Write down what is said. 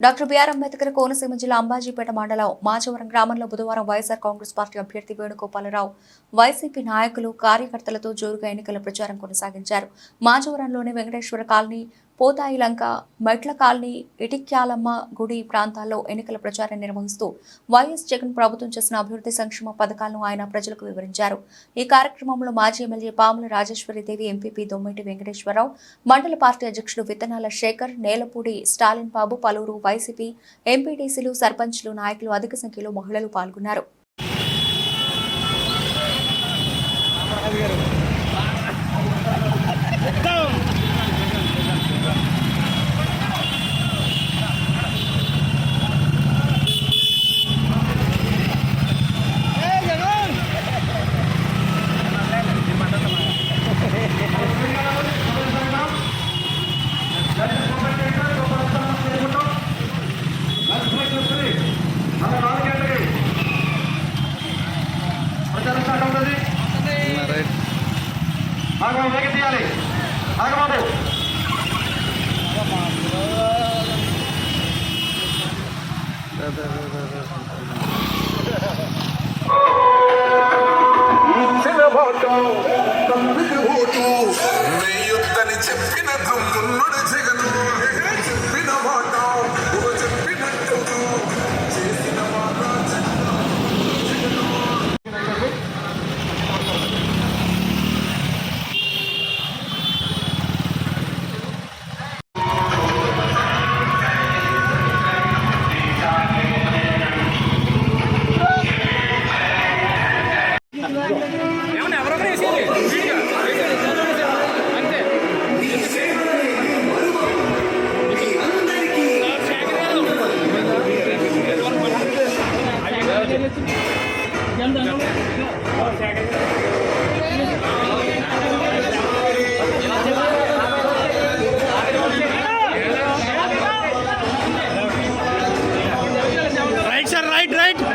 Doctor BR Ambedkar Konaseema జిల్లా అంబాజీపేట మండలం మాచవరం గ్రామంలో బుధవారం వైఎస్ఆర్ కాంగ్రెస్ పార్టీ అభ్యర్థి వేణుగోపాలరావు వైసీపీ నాయకులు కార్యకర్తలతో జోరుగా ఎన్నికల ప్రచారం కొనసాగించారు. మాచవరంలోని వెంకటేశ్వర కాలనీ పోతాయిలంక మెట్ల కాలనీ ఇటిక్యాలమ్మ గుడి ప్రాంతాల్లో ఎన్నికల ప్రచారం నిర్వహిస్తూ వైఎస్ జగన్ ప్రభుత్వం చేసిన అభివృద్ధి సంక్షేమ పథకాలను ఆయన ప్రజలకు వివరించారు. ఈ కార్యక్రమంలో మాజీ ఎమ్మెల్యే పాముల రాజేశ్వరిదేవి ఎంపీపీ దొమ్మిటి వెంకటేశ్వరరావు మండల పార్టీ అధ్యక్షుడు విత్తనాల శేఖర్ నేలపూడి స్టాలిన్ బాబు పలువురు వైసీపీ ఎంపీటీసీలు సర్పంచ్లు నాయకులు అధిక సంఖ్యలో మహిళలు పాల్గొన్నారు. ఆగమా వేగ తీయాలి ఆగమాదు right, right.